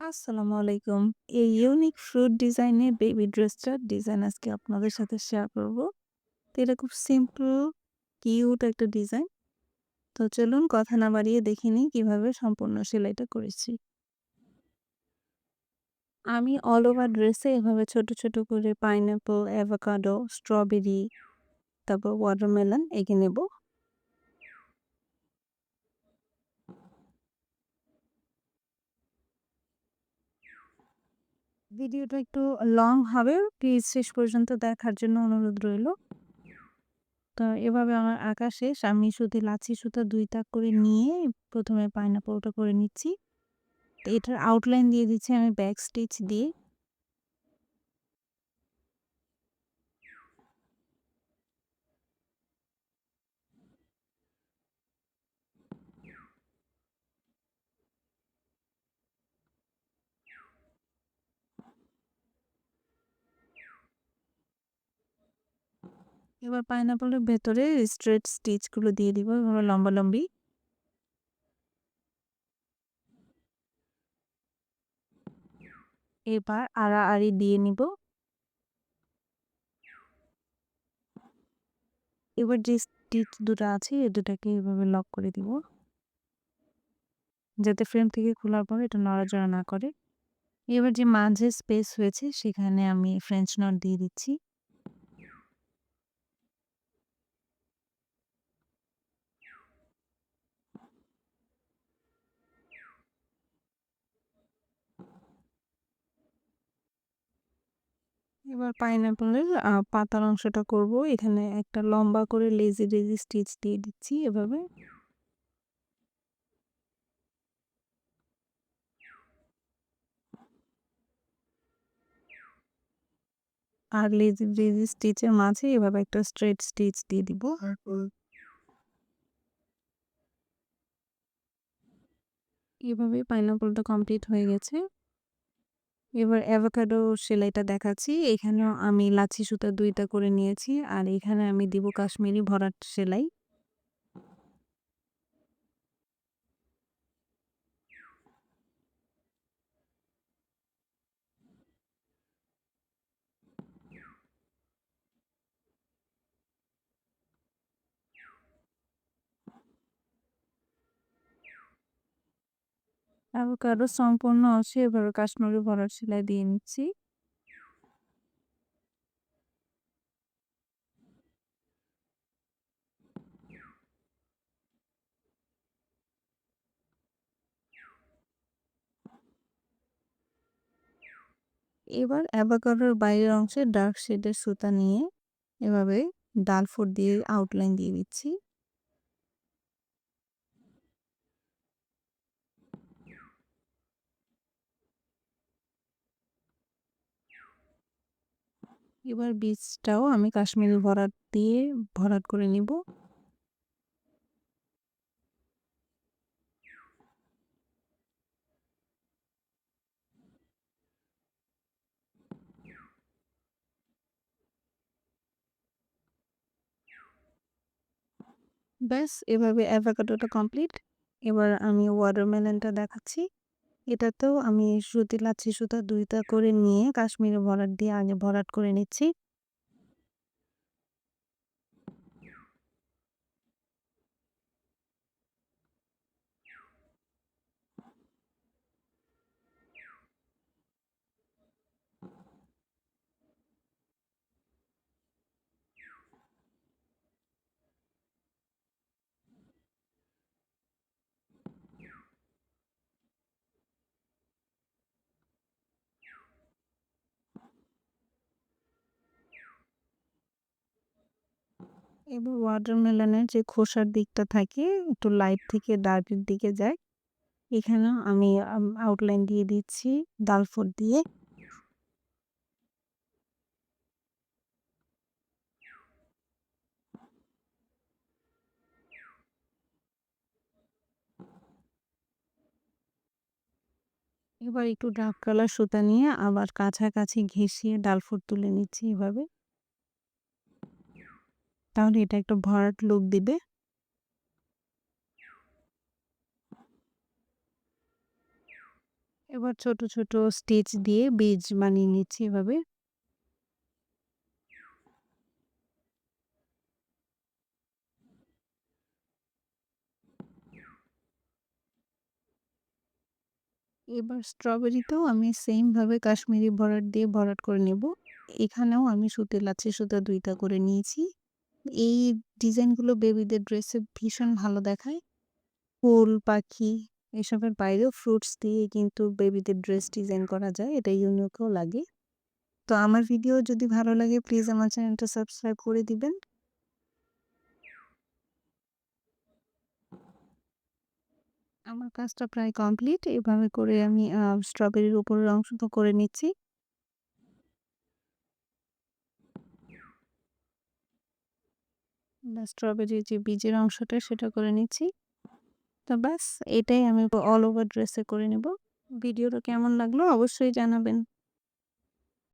আসসালামু আলাইকুম। এই ইউনিক ফ্রুট ডিজাইনের বেবি ড্রেসটার ডিজাইন আজকে আপনাদের সাথে শেয়ার করব। তো এটা খুব সিম্পল, কিউট একটা ডিজাইন। তো চলুন কথা না বাড়িয়ে দেখে নিই কীভাবে সম্পূর্ণ সেলাইটা করেছি। আমি অল ওভার ড্রেসে এভাবে ছোট, ছোট করে পাইনঅ্যাপল, অ্যাভোকাডো, স্ট্রবেরি, তারপর ওয়াটারমেলন এঁকে নেব। ভিডিওটা একটু লং হবে। প্লিজ শেষ পর্যন্ত দেখার জন্য অনুরোধ রইল। তো এভাবে আমার আঁকা শেষ। আমি শুধু লাচি সুতা দুই তাক করে নিয়ে প্রথমে পাইনঅ্যাপলটা করে নিচ্ছি। এটার আউটলাইন দিয়ে দিচ্ছি আমি ব্যাক স্টিচ দিয়ে। এবার পাইনঅ্যাপলের ভেতরে স্ট্রেট স্টিচগুলো দিয়ে দিব এভাবে লম্বালম্বি। এবার আড়াআড়ি দিয়ে নিব। এবার যে স্টিচ দুটো আছে এই দুটাকে এভাবে লক করে দিব। যাতে ফ্রেম থেকে খোলার পর এটা নড়াচড়া না করে। এবার যে মাঝে স্পেস হয়েছে, সেখানে আমি ফ্রেঞ্চ নট দিয়ে দিচ্ছি। এবার পাইনঅ্যাপলের আ পাতার অংশটা করব। এখানে একটা লম্বা করে লেজি লেজি স্টিচ দিয়ে দিচ্ছি এভাবে। আর লেজি লেজি স্টিচের মাঝে এভাবে একটা স্ট্রেট স্টিচ দিয়ে দিব। এভাবে পাইনঅ্যাপলটা কমপ্লিট হয়ে গেছে। এবার অ্যাভোকাডো সেলাইটা দেখাচ্ছি। এখানেও আমি লাচ্ছি সুতা দুইটা করে নিয়েছি। আর এখানে আমি দিব কাশ্মীরি ভরাট সেলাই। অ্যাভোকাডো সম্পূর্ণ অংশে এভাবে কাশ্মীরি ভরাট সেলাই দিয়ে নিচ্ছি। এবার অ্যাভোকাডোর বাইরের অংশে ডার্ক শেডের সুতা নিয়ে এভাবে ডাল ফুট দিয়ে আউটলাইন দিয়ে দিচ্ছি। এবার বীজটাও আমি কাশ্মীরি ভরাট দিয়ে ভরাট করে নিব। ব্যাস, এভাবে অ্যাভোকাডোটা কমপ্লিট। এবার আমি ওয়াটারমেলনটা দেখাচ্ছি। এটাতেও আমি সুতি, লাচ্ছি সুতা দুইটা করে নিয়ে কাশ্মীরি ভরাট দিয়ে আগে ভরাট করে নিচ্ছি। এবার ওয়াটারমেলনের যে খোসার দিকটা থাকে, একটু লাইট থেকে ডার্কের দিকে যায়। এখানেও আমি আউটলাইন দিয়ে দিচ্ছি ডাল ফুট দিয়ে। এবার একটু ডার্ক কালার সুতা নিয়ে আবার কাছাকাছি ঘেঁষিয়ে ডাল ফুট তুলে নিচ্ছি এভাবে। তাহলে এটা একটা ভরাট লুক দিবে। এবার ছোট, ছোট স্টিচ দিয়ে বীজ বানিয়ে নিচ্ছি এভাবে। এবার স্ট্রবেরিতেও আমি সেমভাবে কাশ্মীরি ভরাট দিয়ে ভরাট করে নেব। এখানেও আমি সুতির লাচ্ছি সুতা দুইটা করে নিয়েছি। এই ডিজাইনগুলো বেবিদের ড্রেসে ভীষণ ভালো দেখায়। ফুল, পাখি এসবের বাইরেও ফ্রুটস দিয়ে কিন্তু বেবিদের ড্রেস ডিজাইন করা যায়। এটা ইউনিকও লাগে। তো আমার ভিডিও যদি ভালো লাগে প্লিজ আমার চ্যানেলটা সাবস্ক্রাইব করে দিবেন। আমার কাজটা প্রায় কমপ্লিট। এভাবে করে আমি স্ট্রবেরির উপরের অংশটা করে নিচ্ছি। বা স্ট্রবেরির যে বীজের অংশটা সেটা করে নিচ্ছি। তো ব্যাস, এটাই আমি অল ওভার ড্রেসে করে নেব। ভিডিওটা কেমন লাগল অবশ্যই জানাবেন।